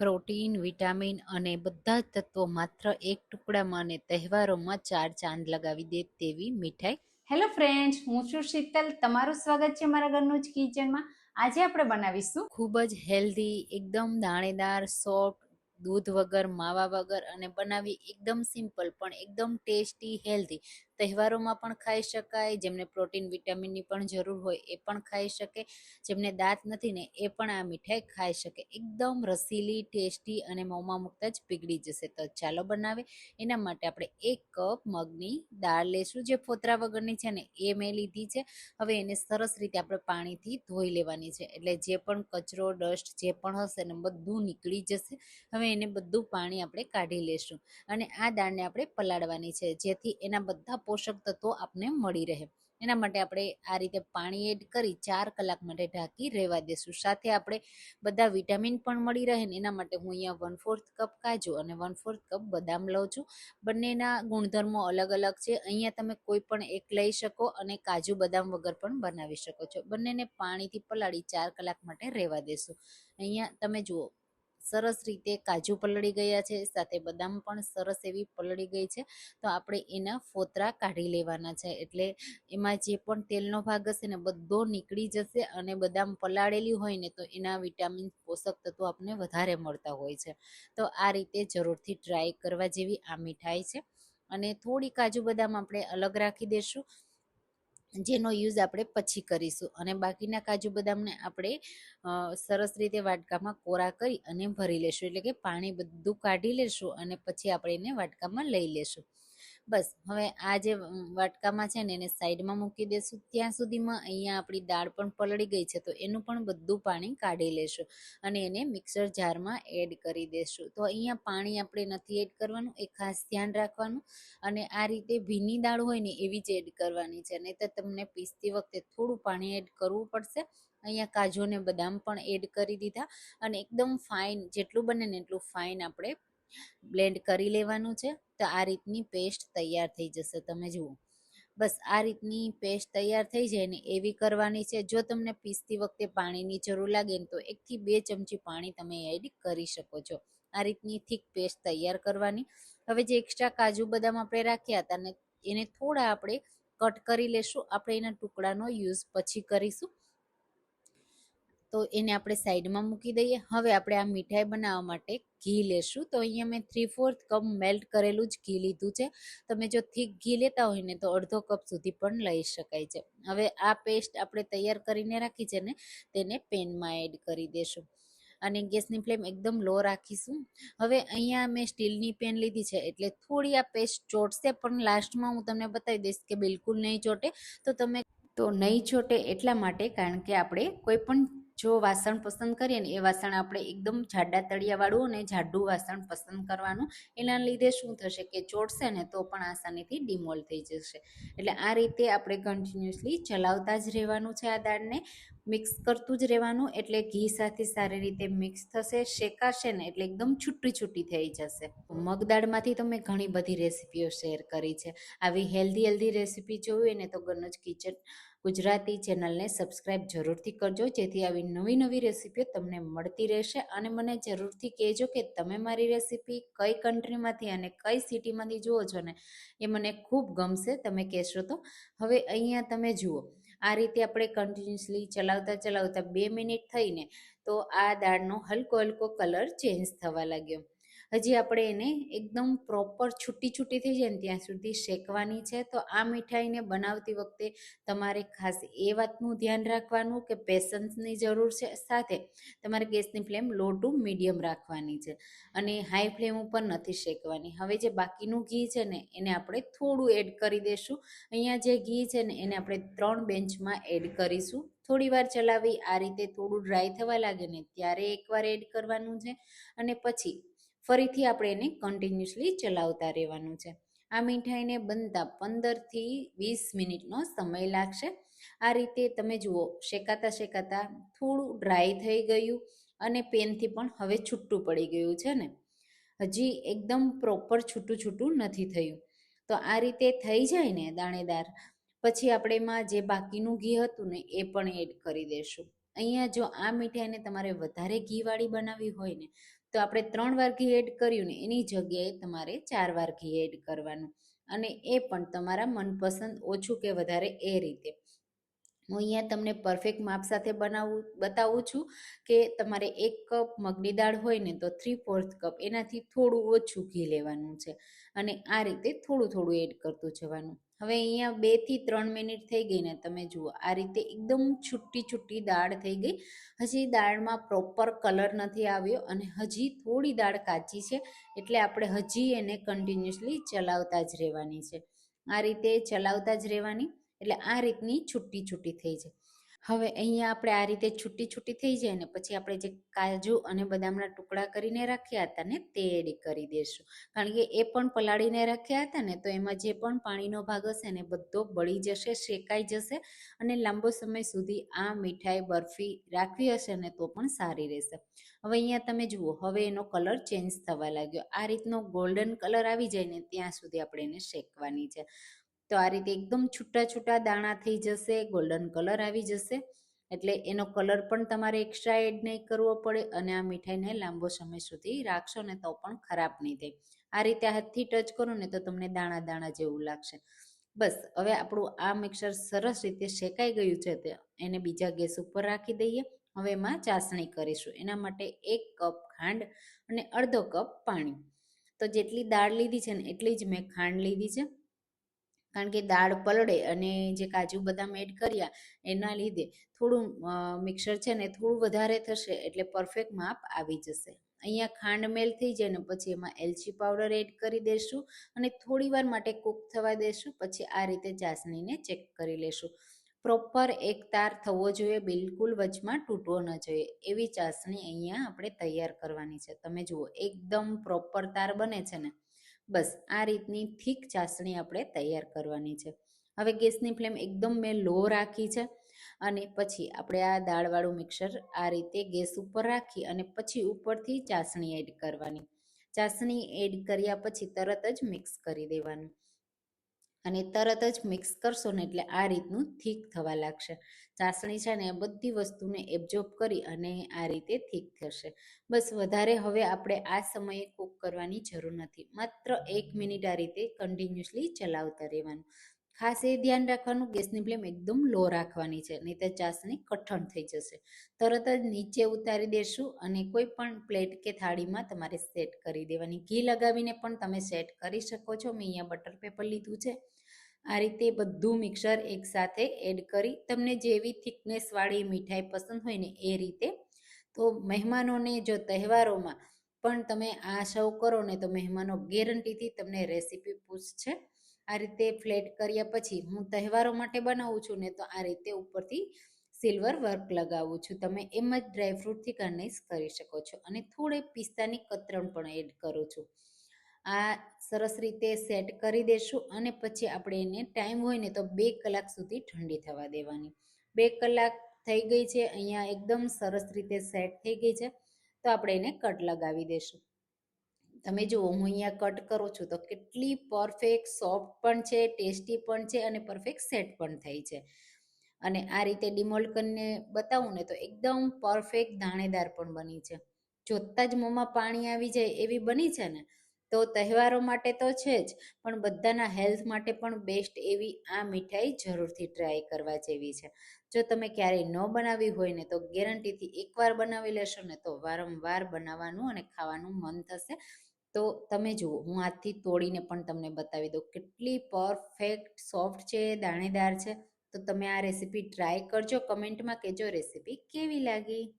Protein vitamin અને બધા જ તત્વો માત્ર એક ટુકડામાં અને તહેવારોમાં ચાર ચાંદ લગાવી દે તેવી મીઠાઈ. હેલો ફ્રેન્ડ્સ હું છું શીતલ. તમારું સ્વાગત છે મારા ઘરનું જ કિચનમાં. આજે આપણે બનાવીશું ખૂબ જ હેલ્ધી એકદમ દાણેદાર સોફ્ટ દૂધ વગર માવા વગર અને બનાવી એકદમ સિમ્પલ પણ એકદમ ટેસ્ટી હેલ્ધી તહેવારોમાં પણ ખાઈ શકાય, જેમને પ્રોટીન, વિટામિનની પણ જરૂર હોય એ પણ ખાઈ શકે, જેમને દાંત નથી ને એ પણ આ મીઠાઈ ખાઈ શકે. એકદમ રસીલી, ટેસ્ટી અને મોંમાં મૂકતા જ પીગળી જશે. તો ચાલો બનાવે એના માટે આપણે એક કપ મગની દાળ લેશું. જે ફોતરા વગરની છે ને એ મેં લીધી છે. હવે એને સરસ રીતે આપણે પાણીથી ધોઈ લેવાની છે. એટલે જે પણ કચરો, ડસ્ટ, જે પણ હશે ને બધું નીકળી જશે. હવે એને બધું પાણી આપણે કાઢી લેશું. અને આ દાળને આપણે પલાળવાની છે. જેથી એના બધા પોષક તત્વો આપને મળી રહે. એના માટે આપણે આ રીતે પાણી એડ કરી ચાર કલાક માટે ઢાંકી રહેવા દેશું. સાથે આપણે બધા વિટામિન પણ મળી રહે ને એના માટે હું અહીંયા વન ફોર્થ કપ કાજુ અને વન ફોર્થ કપ બદામ લઉં છું. બંનેના ગુણધર્મો અલગ અલગ છે. અહીંયા તમે કોઈ પણ એક લઈ શકો અને કાજુ બદામ વગર પણ બનાવી શકો છો. બંનેને પાણીથી પલાળી ચાર કલાક માટે રહેવા દેશું. અહીંયા તમે જુઓ સરસ રીતે કાજુ પલળી ગયા છે, સાથે બદામ પણ સરસ એવી પલળી ગઈ છે. તો આપણે એના ફોતરા કાઢી લેવાના છે. એટલે એમાં જે પણ તેલનો ભાગ હશે ને, બધો નીકળી જશે અને બદામ પલાળેલી હોય ને, તો એના વિટામિન પોષક તત્વો આપણને વધારે મળતા હોય છે. તો આ રીતે જરૂરથી ટ્રાય કરવા જેવી આ મીઠાઈ છે. અને થોડી કાજુ બદામ આપણે અલગ રાખી દઈશું જેનો યુઝ આપણે પછી કરીશું. અને બાકીના કાજુ બદામને આપણે સરસ રીતે વાટકામાં કોરા કરી અને ભરી લેશું. એટલે કે પાણી બધું કાઢી લેશું અને પછી આપણે એને વાટકામાં લઈ લેશું. બસ, હવે આ જે વાટકામાં છે ને એને સાઈડમાં મૂકી દેશું. ત્યાં સુધીમાં અહીંયા આપણી દાળ પણ પલળી ગઈ છે, તો એનું પણ બધું પાણી કાઢી લેશું અને એને મિક્સર જારમાં એડ કરી દેશું. તો અહીંયા પાણી આપણે નથી એડ કરવાનું, એ ખાસ ધ્યાન રાખવાનું અને આ રીતે ભીની દાળ હોય ને એવી જ એડ કરવાની છે. નહીં તો તમને પીસતી વખતે થોડું પાણી એડ કરવું પડશે. અહીંયા કાજુ અને બદામ પણ એડ કરી દીધા અને એકદમ ફાઇન, જેટલું બને ને એટલું ફાઇન આપણે બ્લેન્ડ કરી લેવાનું છે. તો આ રીતની પેસ્ટ તૈયાર થઈ જશે તમે જુઓ. બસ આ રીતની પેસ્ટ તૈયાર થઈ જાય ને એવી કરવાની છે, જો તમને પીસતી વખતે પાણીની જરૂર લાગે ને તો એકથી બે ચમચી પાણી તમે એડ કરી શકો છો. આ રીતની થીક પેસ્ટ તૈયાર કરવાની. હવે જે એક્સ્ટ્રા કાજુ બદામ આપણે રાખ્યા હતા ને એને થોડા આપણે કટ કરી લેશું. આપણે એના ટુકડાનો યુઝ પછી કરીશું. તો એને આપણે સાઈડમાં મૂકી દઈએ. હવે આપણે આ મીઠાઈ બનાવવા માટે ઘી લેશું. તો અહીંયા મેં થ્રી ફોર્થ કપ મેલ્ટ કરેલું જ ઘી લીધું છે. તમે જો થીક ઘી લેતા હોય ને તો અડધો કપ સુધી પણ લઈ શકાય છે. હવે આ પેસ્ટ આપણે તૈયાર કરીને રાખી છે ને, તેને પેનમાં એડ કરી દેશું. અને ગેસની ફ્લેમ એકદમ લો રાખીશું. હવે અહીંયા મેં સ્ટીલની પેન લીધી છે, એટલે થોડી આ પેસ્ટ ચોટશે, પણ લાસ્ટમાં હું તમને બતાવી દઈશ કે બિલકુલ નહીં ચોટે. તો તમે તો નહીં ચોટે એટલા માટે કારણ કે આપણે કોઈ પણ જો વાસણ પસંદ કરીએ ને એ વાસણ આપણે એકદમ જાડા તળિયાવાળું અને જાડું વાસણ પસંદ કરવાનું. એના લીધે શું થશે કે ચોટશે ને તો પણ આસાનીથી ડિમોલ થઈ જશે. એટલે આ રીતે આપણે કન્ટિન્યુઅસલી ચલાવતા જ રહેવાનું છે આ દાળને. મિક્સ કરતું જ રહેવાનું એટલે ઘી સાથે સારી રીતે મિક્સ થશે, શેકાશે ને એટલે એકદમ છૂટી છૂટી થઈ જશે. મગ દાળમાંથી તો મેં ઘણી બધી રેસીપીઓ શેર કરી છે. આવી હેલ્ધી હેલ્ધી રેસીપી જોવી ને તો ગનજ કિચન ગુજરાતી ચેનલને સબસ્ક્રાઇબ જરૂરથી કરજો. જેથી આવી નવી નવી રેસીપીઓ તમને મળતી રહેશે. અને મને જરૂરથી કહેજો કે તમે મારી રેસીપી કઈ કન્ટ્રીમાંથી અને કઈ સિટીમાંથી જુઓ છો ને, એ મને ખૂબ ગમશે. તમે કહેશો તો. હવે અહીંયા તમે જુઓ. આ રીતે આપણે કન્ટિન્યુઅસલી ચલાવતા ચલાવતા બે મિનિટ થઈને તો આ દાળનો હલકો હલકો કલર ચેન્જ થવા લાગ્યો. હજી આપણે એને એકદમ પ્રોપર છૂટી છૂટી થઈ જાય ને ત્યાં સુધી શેકવાની છે. તો આ મીઠાઈને બનાવતી વખતે તમારે ખાસ એ વાતનું ધ્યાન રાખવાનું કે પેશન્સની જરૂર છે. સાથે તમારે ગેસની ફ્લેમ લો ટુ મીડિયમ રાખવાની છે અને હાઈ ફ્લેમ ઉપર નથી શેકવાની. હવે જે બાકીનું ઘી છે ને, એને આપણે થોડું એડ કરી દઈશું અહીંયા જે ઘી છે ને, એને આપણે ત્રણ બેન્ચમાં એડ કરીશું. થોડી વાર ચલાવી, આ રીતે થોડું ડ્રાય થવા લાગે ને, ત્યારે એકવાર એડ કરવાનું છે. અને પછી ફરીથી આપણે એને કન્ટિન્યુઅસલી ચલાવતા રહેવાનું છે. આ મીઠાઈને બનતા પંદરથી વીસ મિનિટનો સમય લાગશે. આ રીતે તમે જુઓ, શેકાતા શેકાતા થોડું ડ્રાય થઈ ગયું અને પેનથી પણ હવે છૂટું પડી ગયું છે ને. હજી એકદમ પ્રોપર છૂટું છૂટું નથી થયું. તો આ રીતે થઈ જાય ને દાણેદાર, પછી આપણે એમાં જે બાકીનું ઘી હતું ને એ પણ એડ કરી દેશું. અહીંયા જો આ મીઠાઈને તમારે વધારે ઘીવાળી બનાવવી હોય ને તો આપણે ત્રણ વાર ઘી એડ કર્યું ને એની જગ્યાએ તમારે ચાર વાર ઘી એડ કરવાનું. અને એ પણ તમારા મનપસંદ ઓછું કે વધારે એ રીતે. હું અહીંયા તમને પરફેક્ટ માપ સાથે બનાવું, બતાવું છું કે તમારે એક કપ મગની દાળ હોય ને તો થ્રી ફોર્થ કપ એનાથી થોડું ઓછું ઘી લેવાનું છે. અને આ રીતે થોડું થોડું એડ કરતું જવાનું. હવે અહીંયા બેથી ત્રણ મિનિટ થઈ ગઈ ને તમે જુઓ, આ રીતે એકદમ છૂટી છૂટી દાળ થઈ ગઈ. હજી દાળમાં પ્રોપર કલર નથી આવ્યો અને હજી થોડી દાળ કાચી છે, એટલે આપણે હજી એને કન્ટિન્યુઅસલી ચલાવતા જ રહેવાની છે. આ રીતે ચલાવતા જ રહેવાની, એટલે આ રીતની છૂટી છૂટી થઈ જાય. હવે અહીંયા આપણે આ રીતે છૂટી છૂટી થઈ જાય ને પછી આપણે જે કાજુ અને બદામના ટુકડા કરીને રાખ્યા હતા ને તે એડ કરી દઈશું કારણ કે એ પણ પલાળીને રાખ્યા હતા ને તો એમાં જે પણ પાણીનો ભાગ હશે ને બધો બળી જશે, શેકાઈ જશે અને લાંબો સમય સુધી આ મીઠાઈ બરફી રાખવી હશે ને તો પણ સારી રહેશે. હવે અહીંયા તમે જુઓ, હવે એનો કલર ચેન્જ થવા લાગ્યો. આ રીતનો ગોલ્ડન કલર આવી જાય ને ત્યાં સુધી આપણે એને શેકવાની છે. તો આ રીતે એકદમ છૂટા છૂટા દાણા થઈ જશે ગોલ્ડન કલર આવી જશે. એટલે એનો કલર પણ તમારે એક્સ્ટ્રા એડ નહીં કરવો પડે અને આ મીઠાઈને લાંબો સમય સુધી રાખશો ને તો પણ ખરાબ નહીં થાય. આ રીતે હાથથી ટચ કરો ને તો તમને દાણા દાણા જેવું લાગશે. બસ, હવે આપણું આ મિક્સર સરસ રીતે શેકાઈ ગયું છે તે એને બીજા ગેસ ઉપર રાખી દઈએ. હવે એમાં ચાસણી કરીશું. એના માટે એક કપ ખાંડ અને અડધો કપ પાણી. તો જેટલી દાળ લીધી છે ને એટલી જ મેં ખાંડ લીધી છે. કારણ કે દાળ પલળે અને જે કાજુ બદામ એડ કર્યા એના લીધે થોડું મિક્સર છે ને થોડું વધારે થશે એટલે પરફેક્ટ માપ આવી જશે. અહીંયા ખાંડ મેલ થઈ જાય ને પછી એમાં એલચી પાવડર એડ કરી દઈશું અને થોડી વાર માટે કૂક થવા દઈશું પછી આ રીતે ચાસણીને ચેક કરી લેશું. પ્રોપર એક તાર થવો જોઈએ, બિલકુલ વચમાં તૂટવો ન જોઈએ. એવી ચાસણી અહીંયા આપણે તૈયાર કરવાની છે. તમે જુઓ, એકદમ પ્રોપર તાર બને છે ને. બસ, આ રીતની થીક ચાસણી આપણે તૈયાર કરવાની છે. હવે ગેસની ફ્લેમ એકદમ મેં લો રાખી છે અને પછી આપણે આ દાળવાળું મિક્સર આ રીતે ગેસ ઉપર રાખી અને પછી ઉપરથી ચાસણી એડ કરવાની. ચાસણી એડ કર્યા પછી તરત જ મિક્સ કરી દેવાનું. અને તરત જ મિક્સ કરશો ને એટલે આ રીતનું થીક થવા લાગશે. ચાસણી છે ને એ બધી વસ્તુને એબ્ઝોર્બ કરી અને આ રીતે થીક થશે. બસ વધારે હવે આપણે આ સમયે કૂક કરવાની જરૂર નથી. માત્ર એક મિનિટ આ રીતે કન્ટિન્યુઅસલી ચલાવતા રહેવાનું. ખાસ એ ધ્યાન રાખવાનું ગેસની ફ્લેમ એકદમ લો રાખવાની છે નહીં તો ચાસણી કઠણ થઈ જશે. તરત જ નીચે ઉતારી દેશું અને કોઈ પણ પ્લેટ કે થાળીમાં તમારે સેટ કરી દેવાની. ઘી લગાવીને પણ તમે સેટ કરી શકો છો. મેં અહીંયા બટર પેપર લીધું છે. આ રીતે બધું મિક્સર એકસાથે એડ કરી તમને જેવી થિકનેસવાળી મીઠાઈ પસંદ હોય ને એ રીતે. તો મહેમાનોને જો તહેવારોમાં પણ તમે આ સર્વ કરો ને તો મહેમાનો ગેરંટીથી તમને રેસીપી પૂછશે. આ રીતે ફ્લેટ કર્યા પછી હું તહેવારો માટે બનાવું છું ને તો આ રીતે ઉપરથી સિલ્વર વર્ક લગાવું છું. તમે એમ જ ડ્રાયફ્રૂટથી ગાર્નિશ કરી શકો છો અને થોડે પિસ્તાની કતરણ પણ એડ કરું છું. આ સરસ રીતે સેટ કરી દેશું અને પછી આપણે એને ટાઈમ હોય ને તો બે કલાક સુધી ઠંડી થવા દેવાની. બે કલાક થઈ ગઈ છે, અહીંયા એકદમ સરસ રીતે સેટ થઈ ગઈ છે, તો આપણે એને કટ લગાવી દેશું. તમે જુઓ, હું અહીંયા કટ કરું છું તો કેટલી પરફેક્ટ સોફ્ટ પણ છે ટેસ્ટી પણ છે અને પરફેક્ટ સેટ પણ થઈ છે. અને આ રીતે ડિમોલ્ડ બતાવું ને તો એકદમ પરફેક્ટ દાણેદાર પણ બની છે. જોતાં જ મોંમાં પાણી આવી જાય એવી બની છે ને, તો તહેવારો માટે તો છે જ, પણ બધાના હેલ્થ માટે પણ બેસ્ટ એવી આ મીઠાઈ જરૂરથી ટ્રાય કરવા જેવી છે. જો તમે ક્યારેય ન બનાવી હોય ને તો ગેરંટીથી એકવાર બનાવી લેશો ને તો વારંવાર બનાવવાનું અને ખાવાનું મન થશે. તો તમે જુઓ, હું હાથથી તોડીને પણ તમને બતાવી દઉં, કેટલી પરફેક્ટ સોફ્ટ છે, દાણેદાર છે. તો તમે આ રેસીપી ટ્રાય કરજો કમેન્ટમાં કહેજો રેસીપી કેવી લાગી?